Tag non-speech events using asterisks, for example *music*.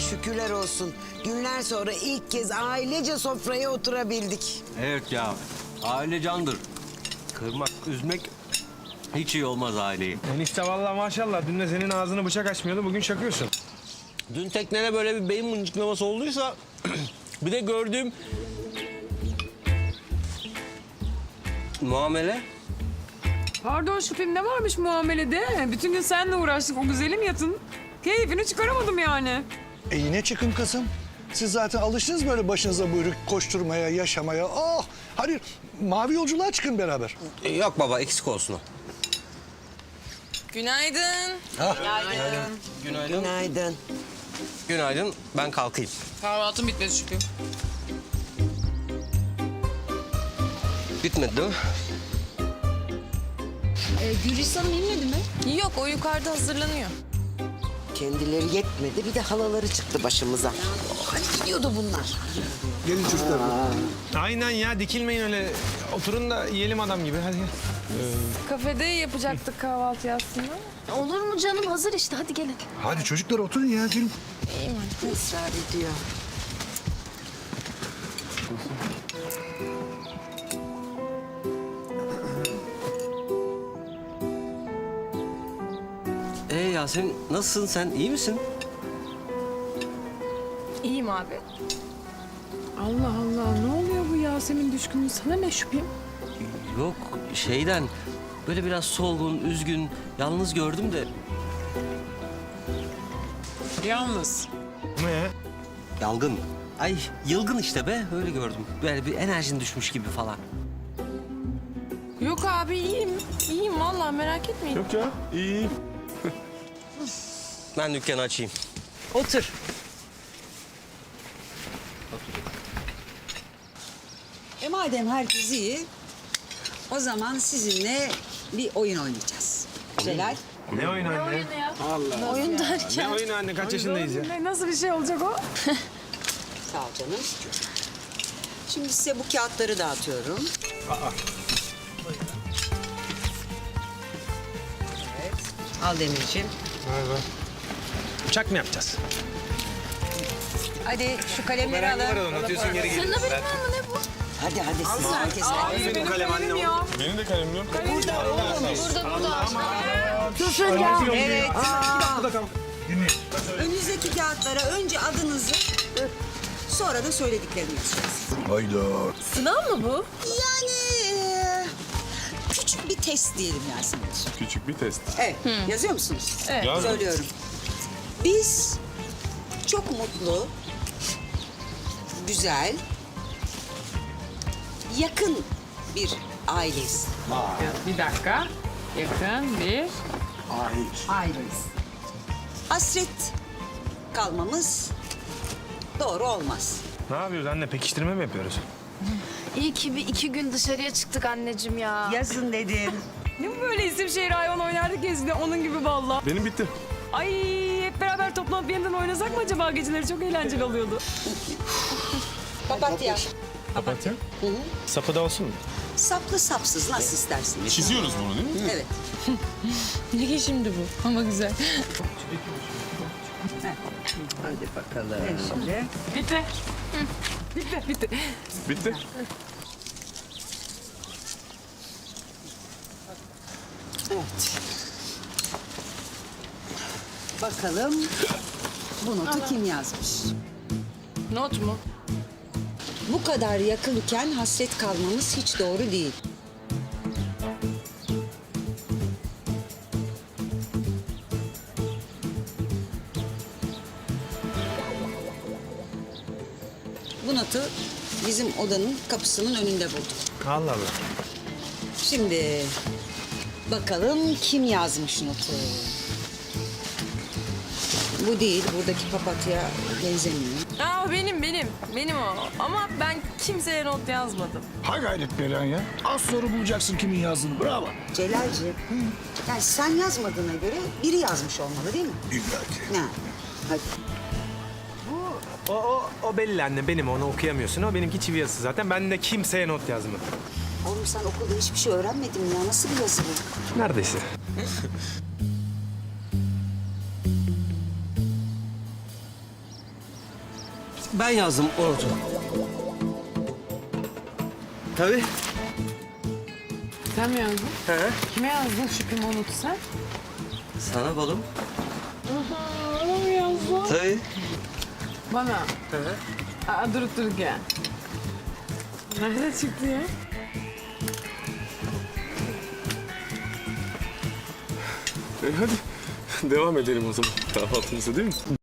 Şükürler olsun. Günler sonra ilk kez ailece sofraya oturabildik. Evet ya. Aile candır. Kırmak, üzmek hiç iyi olmaz aileyi. Enişte vallahi maşallah dün de senin ağzını bıçak açmıyordu bugün çakıyorsun. Dün teknede böyle bir beyin mıncıklaması olduysa *clears throat* bir de gördüğüm muamele Pardon şüphem ne varmış muamelede? Bütün gün seninle uğraştık o güzelim yatın. Keyfini çıkaramadım yani. E yine çıkın kızım. Siz zaten alıştınız böyle başınıza buyruk koşturmaya, yaşamaya. Oh! Hadi mavi yolculuğa çıkın beraber. E, yok baba eksik olsun o. Günaydın. Günaydın. Günaydın. Günaydın. Ben kalkayım. Kahvaltım bitmedi çünkü. Bitmedi değil mi? Gülistan'ın inmedi mi? Yok o yukarıda hazırlanıyor. Kendileri yetmedi bir de halaları çıktı başımıza. Hani gidiyordu bunlar. Gelin çocuklar. Aynen ya dikilmeyin öyle. Oturun da yiyelim adam gibi hadi. Kafede yapacaktık kahvaltı aslında. Olur mu canım? Hazır işte. Hadi gelin. Hadi çocuklar oturun ya. Gelin. Israr ediyor. Ee Yasemin nasılsın sen? iyi misin? İyiyim abi. Allah Allah ne oluyor bu Yasemin düşkünlüğü sana ne şüphem? Yok şeyden böyle biraz solgun, üzgün, yalnız gördüm de Yalnız. Ne ya? yalgın. Ay yılgın işte be öyle gördüm. Böyle bir enerjin düşmüş gibi falan. Yok abi iyiyim. İyiyim vallahi merak etmeyin. Yok ya iyi. Ben dükkanı açayım. Otur. E madem herkes iyi, o zaman sizinle bir oyun oynayacağız. Celal, Ne oyun anne? Oyun derken. Ne oyun anne kaç yaşındayız ya? Ne, nasıl bir şey olacak o? *laughs* sağ ol canım. Şimdi size bu kağıtları dağıtıyorum. Evet. Al Demirciğim. Uçak mı yapacağız? Hadi şu kalemleri alın. Atıyorsun geri Senin haberin var mı ne bu? Hadi hadi siz herkes. Benim kalem anne ya. Benim de kalemim yok. Burada burada. Evet. Burada kal. Önünüzdeki kağıtlara önce adınızı, sonra da söylediklerimi yazacaksınız. Hayda. Sınav mı bu? Yani e, küçük bir test diyelim Yasemin'ciğim. Küçük bir test. Evet. Yazıyor musunuz? Evet. Söylüyorum. Biz çok mutlu, güzel, yakın bir aileyiz. Bir dakika. Yakın bir. Aileyiz. Hasret kalmamız doğru olmaz. Ne yapıyoruz anne pekiştirme mi yapıyoruz? İyi ki bir iki gün dışarıya çıktık anneciğim ya. Yazın dedim. *laughs* Ne bu böyle isim şehir hayvan oynardık eskiden onun gibi valla. Benim bitti. Ay hep beraber toplanıp yeniden oynasak mı acaba geceleri çok eğlenceli oluyordu. Papatya. Papatya. Sapı da olsun mu? Saplı sapsız nasıl istersiniz? Çiziyoruz bunu değil mi? Evet. *laughs* Ne ki şimdi bu? Ama güzel. Hadi bakalım. Şimdi. Bitti. Bitti. Bitti. Bitti. Evet. Bakalım bu notu kim yazmış? Not mu? Bu kadar yakınken hasret kalmamız hiç doğru değil. Bu notu bizim odanın kapısının önünde bulduk. Allah Allah. Şimdi bakalım kim yazmış notu? Bu değil, buradaki papatya benzemiyor. Aa benim benim. Benim o. Ama ben kimseye not yazmadım. Ha gayret Perihan ya. Az sonra bulacaksın kimin yazdığını. Bravo. Celalciğim, yani sen yazmadığına göre biri yazmış olmalı değil mi? İlla ki. Ne? Hadi. O, o, o belli anne benim onu okuyamıyorsun. O benimki çivi yazısı zaten. Ben de kimseye not yazmadım. Oğlum sen okulda hiçbir şey öğrenmedin mi ya. Nasıl bir yazı bu? Neredeyse. *laughs* Ben yazdım o notu. Tabii. Sen mi yazdın? He. Kime yazdın Şükrü'nün o notu sen? Sana balım. Bana mı yazdın? Tabii. Bana. Aa, durup dururken. Nerede çıktı ya? E hadi devam edelim o zaman kahvaltımıza değil mi?